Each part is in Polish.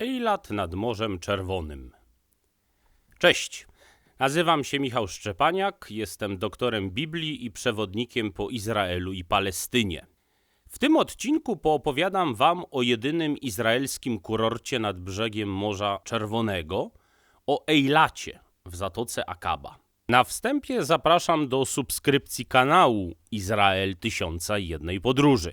Ejlat nad Morzem Czerwonym. Cześć, nazywam się Michał Szczepaniak, jestem doktorem Biblii i przewodnikiem po Izraelu i Palestynie. W tym odcinku poopowiadam wam o jedynym izraelskim kurorcie nad brzegiem Morza Czerwonego, o Ejlacie w Zatoce Akaba. Na wstępie zapraszam do subskrypcji kanału Izrael Tysiąca i Jednej Podróży.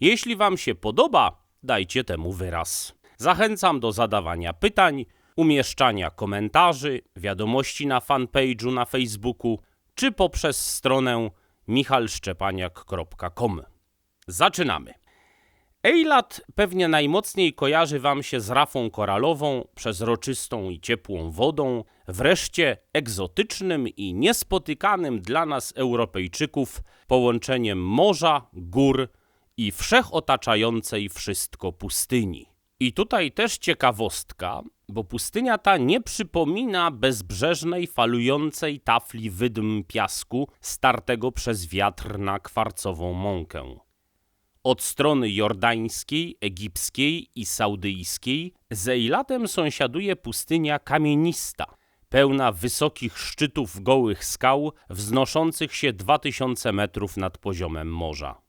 Jeśli wam się podoba, dajcie temu wyraz. Zachęcam do zadawania pytań, umieszczania komentarzy, wiadomości na fanpage'u na Facebooku czy poprzez stronę michalszczepaniak.com. Zaczynamy. Ejlat pewnie najmocniej kojarzy wam się z rafą koralową, przezroczystą i ciepłą wodą, wreszcie egzotycznym i niespotykanym dla nas Europejczyków połączeniem morza, gór i wszechotaczającej wszystko pustyni. I tutaj też ciekawostka, bo pustynia ta nie przypomina bezbrzeżnej, falującej tafli wydm piasku startego przez wiatr na kwarcową mąkę. Od strony jordańskiej, egipskiej i saudyjskiej z Ejlatem sąsiaduje pustynia kamienista, pełna wysokich szczytów gołych skał wznoszących się 2000 metrów nad poziomem morza.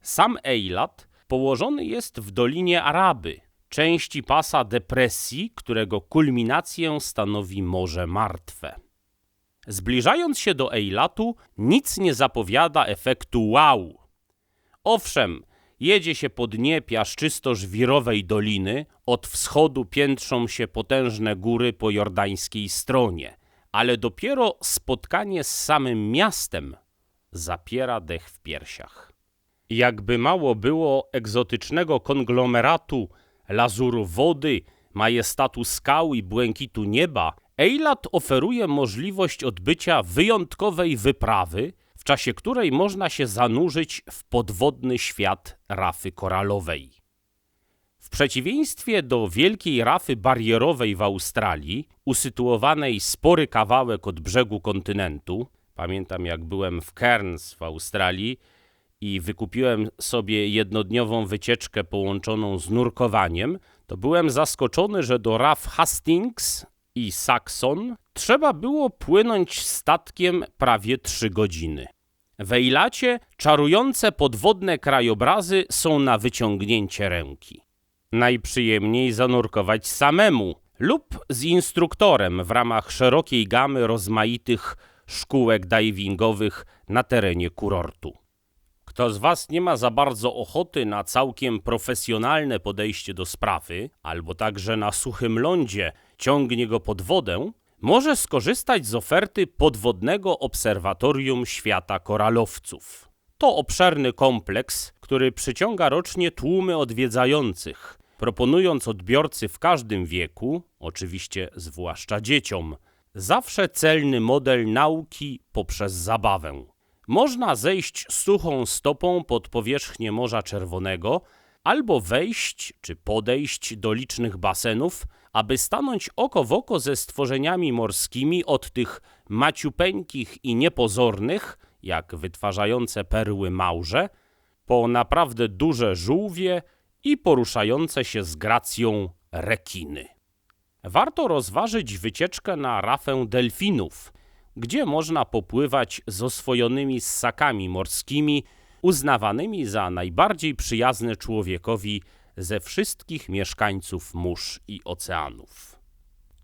Sam Ejlat położony jest w Dolinie Araby, części pasa depresji, którego kulminację stanowi Morze Martwe. Zbliżając się do Ejlatu, nic nie zapowiada efektu wow. Owszem, jedzie się po dnie piaszczysto-żwirowej doliny, od wschodu piętrzą się potężne góry po jordańskiej stronie, ale dopiero spotkanie z samym miastem zapiera dech w piersiach. Jakby mało było egzotycznego konglomeratu, lazuru wody, majestatu skał i błękitu nieba, Ejlat oferuje możliwość odbycia wyjątkowej wyprawy, w czasie której można się zanurzyć w podwodny świat rafy koralowej. W przeciwieństwie do wielkiej rafy barierowej w Australii, usytuowanej spory kawałek od brzegu kontynentu, pamiętam jak byłem w Cairns w Australii, i wykupiłem sobie jednodniową wycieczkę połączoną z nurkowaniem, to byłem zaskoczony, że do raf Hastings i Saxon trzeba było płynąć statkiem prawie trzy godziny. W Ejlacie czarujące podwodne krajobrazy są na wyciągnięcie ręki. Najprzyjemniej zanurkować samemu lub z instruktorem w ramach szerokiej gamy rozmaitych szkółek divingowych na terenie kurortu. Kto z Was nie ma za bardzo ochoty na całkiem profesjonalne podejście do sprawy, albo także na suchym lądzie ciągnie go pod wodę, może skorzystać z oferty podwodnego obserwatorium świata koralowców. To obszerny kompleks, który przyciąga rocznie tłumy odwiedzających, proponując odbiorcy w każdym wieku, oczywiście zwłaszcza dzieciom, zawsze celny model nauki poprzez zabawę. Można zejść suchą stopą pod powierzchnię Morza Czerwonego albo wejść czy podejść do licznych basenów, aby stanąć oko w oko ze stworzeniami morskimi od tych maciupeńkich i niepozornych, jak wytwarzające perły małże, po naprawdę duże żółwie i poruszające się z gracją rekiny. Warto rozważyć wycieczkę na rafę delfinów, gdzie można popływać z oswojonymi ssakami morskimi, uznawanymi za najbardziej przyjazne człowiekowi ze wszystkich mieszkańców mórz i oceanów.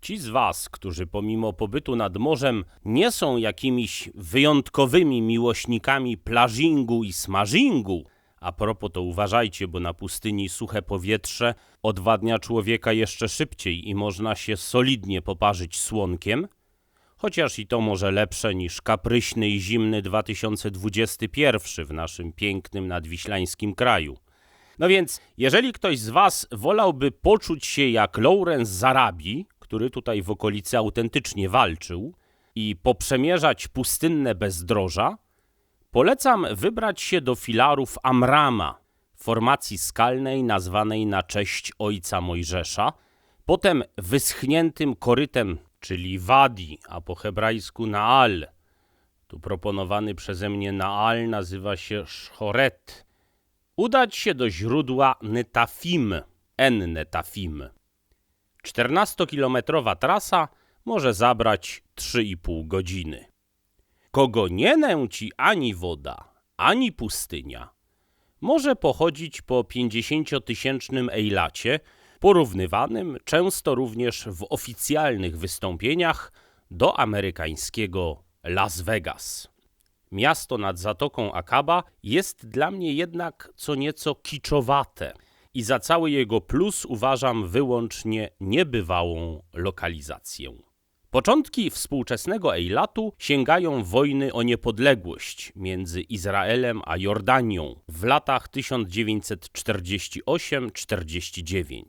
Ci z Was, którzy pomimo pobytu nad morzem nie są jakimiś wyjątkowymi miłośnikami plażingu i smażingu, a propos to uważajcie, bo na pustyni suche powietrze odwadnia człowieka jeszcze szybciej i można się solidnie poparzyć słonkiem, chociaż i to może lepsze niż kapryśny i zimny 2021 w naszym pięknym nadwiślańskim kraju. No więc, jeżeli ktoś z Was wolałby poczuć się jak Lawrence Zarabi, który tutaj w okolicy autentycznie walczył, i poprzemierzać pustynne bezdroża, polecam wybrać się do filarów Amrama, formacji skalnej nazwanej na cześć ojca Mojżesza, potem wyschniętym korytem czyli Wadi, a po hebrajsku Naal. Tu proponowany przeze mnie Naal nazywa się Szchoret. Udać się do źródła Netafim, En-Netafim. 14-kilometrowa trasa może zabrać 3,5 godziny. Kogo nie nęci ani woda, ani pustynia, może pochodzić po 50-tysięcznym ejlacie, porównywanym często również w oficjalnych wystąpieniach do amerykańskiego Las Vegas. Miasto nad Zatoką Akaba jest dla mnie jednak co nieco kiczowate i za cały jego plus uważam wyłącznie niebywałą lokalizację. Początki współczesnego Ejlatu sięgają wojny o niepodległość między Izraelem a Jordanią w latach 1948-49.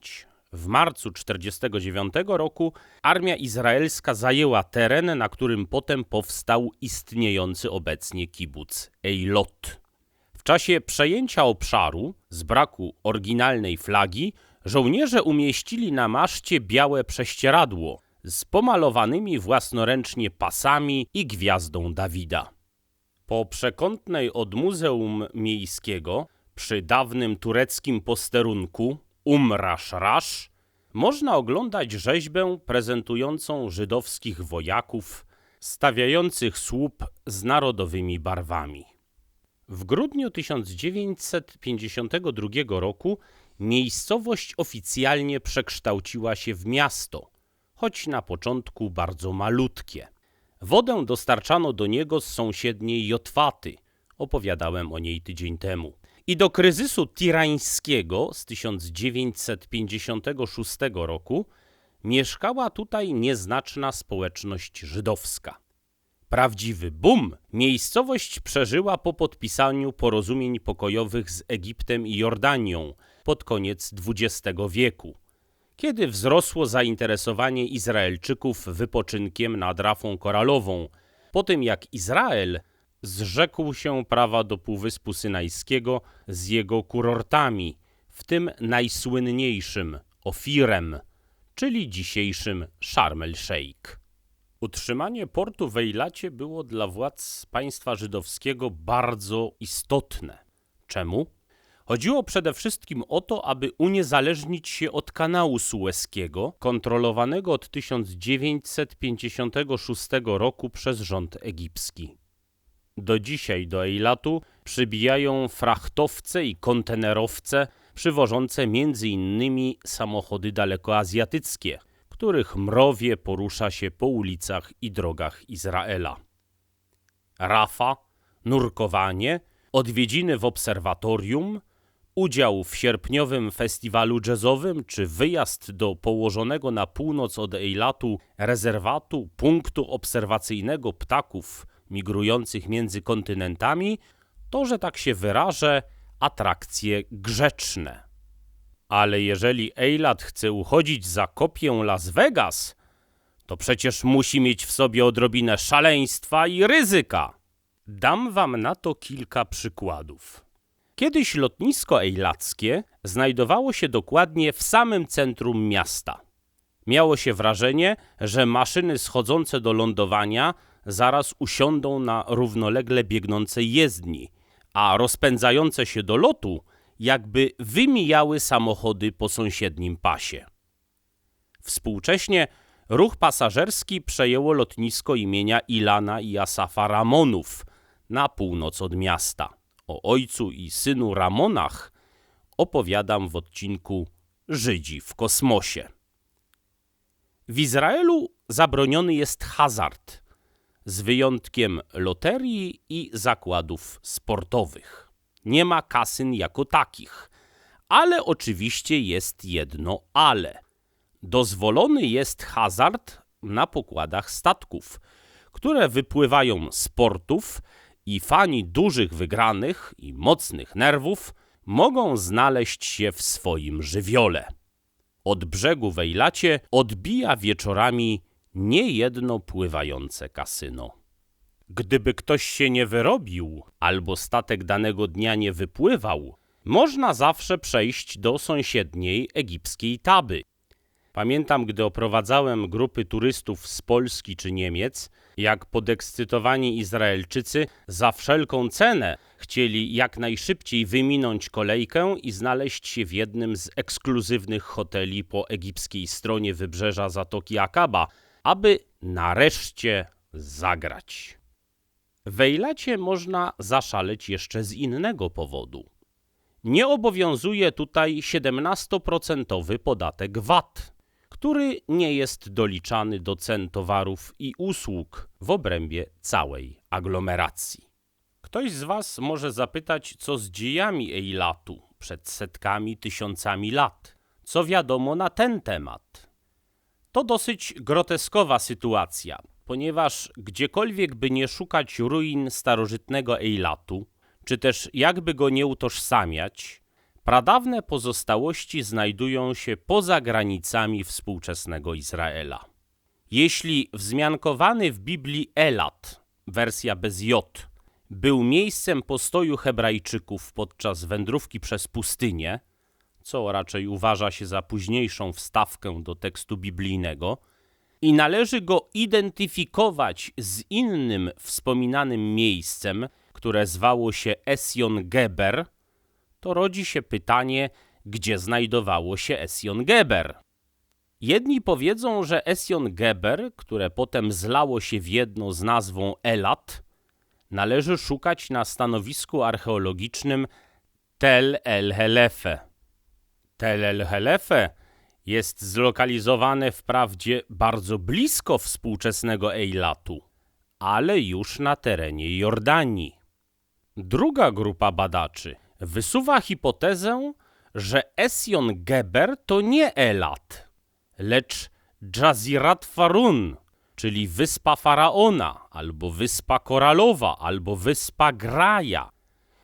W marcu 1949 roku armia izraelska zajęła teren, na którym potem powstał istniejący obecnie kibuc Ejlot. W czasie przejęcia obszaru, z braku oryginalnej flagi, żołnierze umieścili na maszcie białe prześcieradło z pomalowanymi własnoręcznie pasami i gwiazdą Dawida. Po przekątnej od Muzeum Miejskiego przy dawnym tureckim posterunku Umrasz Rasz można oglądać rzeźbę prezentującą żydowskich wojaków stawiających słup z narodowymi barwami. W grudniu 1952 roku miejscowość oficjalnie przekształciła się w miasto, choć na początku bardzo malutkie. Wodę dostarczano do niego z sąsiedniej Jotwaty. Opowiadałem o niej tydzień temu. I do kryzysu tirańskiego z 1956 roku mieszkała tutaj nieznaczna społeczność żydowska. Prawdziwy boom miejscowość przeżyła po podpisaniu porozumień pokojowych z Egiptem i Jordanią pod koniec XX wieku, kiedy wzrosło zainteresowanie Izraelczyków wypoczynkiem nad Rafą Koralową, po tym jak Izrael zrzekł się prawa do Półwyspu Synajskiego z jego kurortami, w tym najsłynniejszym Ofirem, czyli dzisiejszym Sharm el-Sheikh. Utrzymanie portu w Ejlacie było dla władz państwa żydowskiego bardzo istotne. Czemu? Chodziło przede wszystkim o to, aby uniezależnić się od kanału sueskiego, kontrolowanego od 1956 roku przez rząd egipski. Do dzisiaj do Eilatu przybijają frachtowce i kontenerowce przywożące m.in. samochody dalekoazjatyckie, których mrowie porusza się po ulicach i drogach Izraela. Rafa, nurkowanie, odwiedziny w obserwatorium, udział w sierpniowym festiwalu jazzowym czy wyjazd do położonego na północ od Eilatu rezerwatu punktu obserwacyjnego ptaków migrujących między kontynentami, to, że tak się wyrażę, atrakcje grzeczne. Ale jeżeli Eilat chce uchodzić za kopię Las Vegas, to przecież musi mieć w sobie odrobinę szaleństwa i ryzyka. Dam wam na to kilka przykładów. Kiedyś lotnisko ejlackie znajdowało się dokładnie w samym centrum miasta. Miało się wrażenie, że maszyny schodzące do lądowania zaraz usiądą na równolegle biegnącej jezdni, a rozpędzające się do lotu jakby wymijały samochody po sąsiednim pasie. Współcześnie ruch pasażerski przejęło lotnisko imienia Ilana i Asafa Ramonów na północ od miasta. O ojcu i synu Ramonach opowiadam w odcinku Żydzi w kosmosie. W Izraelu zabroniony jest hazard, z wyjątkiem loterii i zakładów sportowych. Nie ma kasyn jako takich, ale oczywiście jest jedno ale. Dozwolony jest hazard na pokładach statków, które wypływają z portów i fani dużych wygranych i mocnych nerwów mogą znaleźć się w swoim żywiole. Od brzegu Wejlacie odbija wieczorami niejedno pływające kasyno. Gdyby ktoś się nie wyrobił albo statek danego dnia nie wypływał, można zawsze przejść do sąsiedniej egipskiej taby. Pamiętam, gdy oprowadzałem grupy turystów z Polski czy Niemiec, jak podekscytowani Izraelczycy za wszelką cenę chcieli jak najszybciej wyminąć kolejkę i znaleźć się w jednym z ekskluzywnych hoteli po egipskiej stronie wybrzeża Zatoki Akaba, aby nareszcie zagrać. W Ejlacie można zaszaleć jeszcze z innego powodu. Nie obowiązuje tutaj 17% podatek VAT, który nie jest doliczany do cen towarów i usług w obrębie całej aglomeracji. Ktoś z Was może zapytać, co z dziejami Eilatu przed setkami, tysiącami lat. Co wiadomo na ten temat? To dosyć groteskowa sytuacja, ponieważ gdziekolwiek by nie szukać ruin starożytnego Eilatu, czy też jakby go nie utożsamiać, pradawne pozostałości znajdują się poza granicami współczesnego Izraela. Jeśli wzmiankowany w Biblii Elat, wersja bez J, był miejscem postoju Hebrajczyków podczas wędrówki przez pustynię, co raczej uważa się za późniejszą wstawkę do tekstu biblijnego, i należy go identyfikować z innym wspominanym miejscem, które zwało się Esjon Geber, to rodzi się pytanie, gdzie znajdowało się Esjon Geber. Jedni powiedzą, że Esjon Geber, które potem zlało się w jedno z nazwą Elat, należy szukać na stanowisku archeologicznym Tel el Helefe. Tel el Helefe jest zlokalizowane wprawdzie bardzo blisko współczesnego Eilatu, ale już na terenie Jordanii. Druga grupa badaczy wysuwa hipotezę, że Esjon Geber to nie Elat, lecz Jazirat Farun, czyli wyspa Faraona, albo wyspa Koralowa, albo wyspa Graja,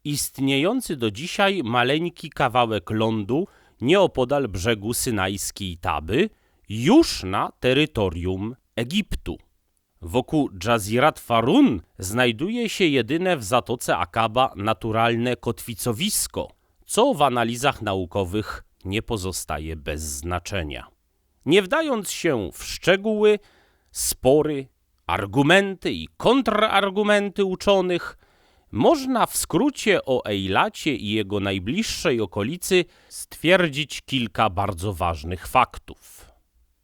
istniejący do dzisiaj maleńki kawałek lądu nieopodal brzegu synajskiej Taby, już na terytorium Egiptu. Wokół Jazirat Farun znajduje się jedyne w Zatoce Akaba naturalne kotwicowisko, co w analizach naukowych nie pozostaje bez znaczenia. Nie wdając się w szczegóły, spory, argumenty i kontrargumenty uczonych, można w skrócie o Ejlacie i jego najbliższej okolicy stwierdzić kilka bardzo ważnych faktów.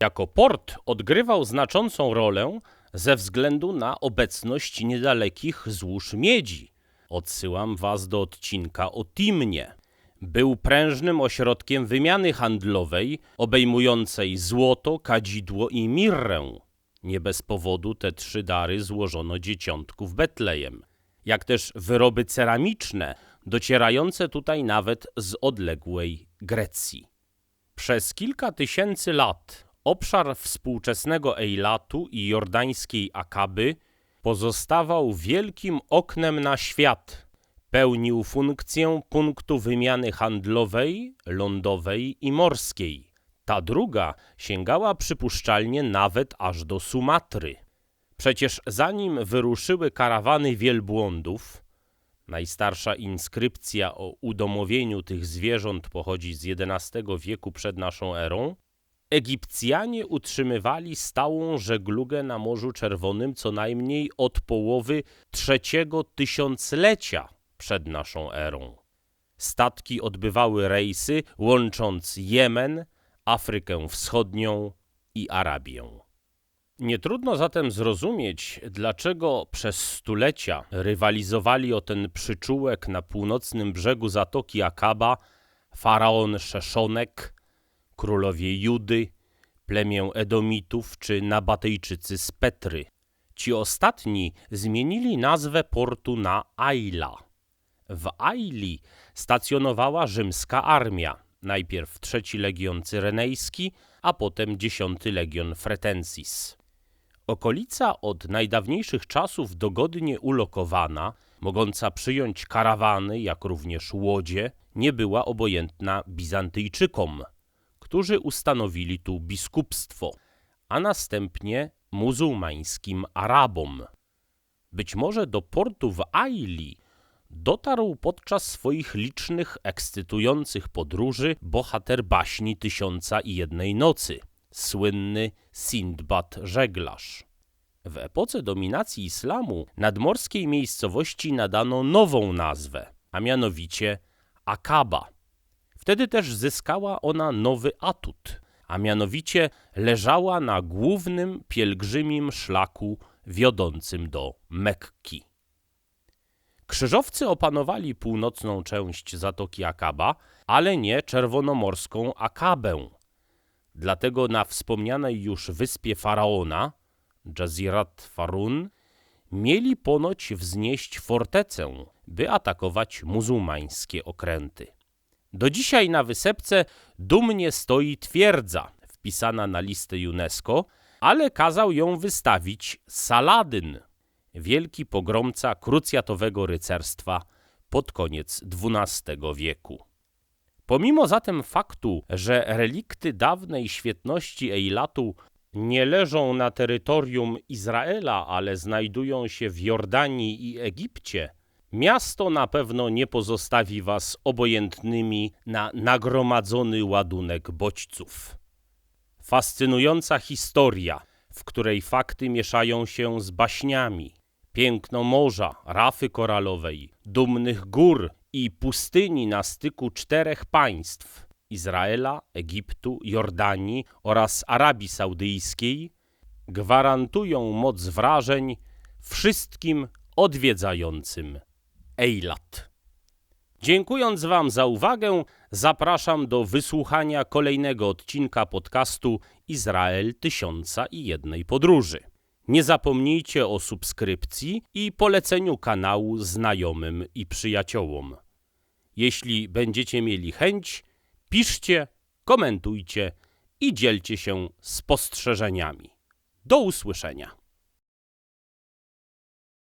Jako port odgrywał znaczącą rolę ze względu na obecność niedalekich złóż miedzi. Odsyłam was do odcinka o Timnie. Był prężnym ośrodkiem wymiany handlowej obejmującej złoto, kadzidło i mirrę. Nie bez powodu te trzy dary złożono dzieciątku w Betlejem, jak też wyroby ceramiczne, docierające tutaj nawet z odległej Grecji. Przez kilka tysięcy lat Obszar współczesnego Ejlatu i jordańskiej Akaby pozostawał wielkim oknem na świat. Pełnił funkcję punktu wymiany handlowej, lądowej i morskiej. Ta druga sięgała przypuszczalnie nawet aż do Sumatry. Przecież zanim wyruszyły karawany wielbłądów, najstarsza inskrypcja o udomowieniu tych zwierząt pochodzi z XI wieku przed naszą erą, Egipcjanie utrzymywali stałą żeglugę na Morzu Czerwonym co najmniej od połowy trzeciego tysiąclecia przed naszą erą. Statki odbywały rejsy łącząc Jemen, Afrykę Wschodnią i Arabię. Nie trudno zatem zrozumieć, dlaczego przez stulecia rywalizowali o ten przyczółek na północnym brzegu Zatoki Akaba faraon Szeszonek, królowie Judy, plemię Edomitów czy Nabatejczycy z Petry. Ci ostatni zmienili nazwę portu na Aila. W Aili stacjonowała rzymska armia, najpierw trzeci legion cyrenejski, a potem dziesiąty legion fretensis. Okolica od najdawniejszych czasów dogodnie ulokowana, mogąca przyjąć karawany, jak również łodzie, nie była obojętna Bizantyjczykom – którzy ustanowili tu biskupstwo, a następnie muzułmańskim Arabom. Być może do portu w Aili dotarł podczas swoich licznych, ekscytujących podróży bohater baśni Tysiąca i Jednej Nocy, słynny Sindbad żeglarz. W epoce dominacji islamu nadmorskiej miejscowości nadano nową nazwę, a mianowicie Akaba. Wtedy też zyskała ona nowy atut, a mianowicie leżała na głównym pielgrzymim szlaku wiodącym do Mekki. Krzyżowcy opanowali północną część Zatoki Akaba, ale nie czerwonomorską Akabę. Dlatego na wspomnianej już wyspie Faraona, Jazirat Farun, mieli ponoć wznieść fortecę, by atakować muzułmańskie okręty. Do dzisiaj na wysepce dumnie stoi twierdza, wpisana na listę UNESCO, ale kazał ją wystawić Saladyn, wielki pogromca krucjatowego rycerstwa pod koniec XII wieku. Pomimo zatem faktu, że relikty dawnej świetności Eilatu nie leżą na terytorium Izraela, ale znajdują się w Jordanii i Egipcie, miasto na pewno nie pozostawi was obojętnymi na nagromadzony ładunek bodźców. Fascynująca historia, w której fakty mieszają się z baśniami. Piękno morza, rafy koralowej, dumnych gór i pustyni na styku czterech państw Izraela, Egiptu, Jordanii oraz Arabii Saudyjskiej gwarantują moc wrażeń wszystkim odwiedzającym Eilat. Dziękując Wam za uwagę, zapraszam do wysłuchania kolejnego odcinka podcastu Izrael Tysiąca i Jednej Podróży. Nie zapomnijcie o subskrypcji i poleceniu kanału znajomym i przyjaciołom. Jeśli będziecie mieli chęć, piszcie, komentujcie i dzielcie się spostrzeżeniami. Do usłyszenia.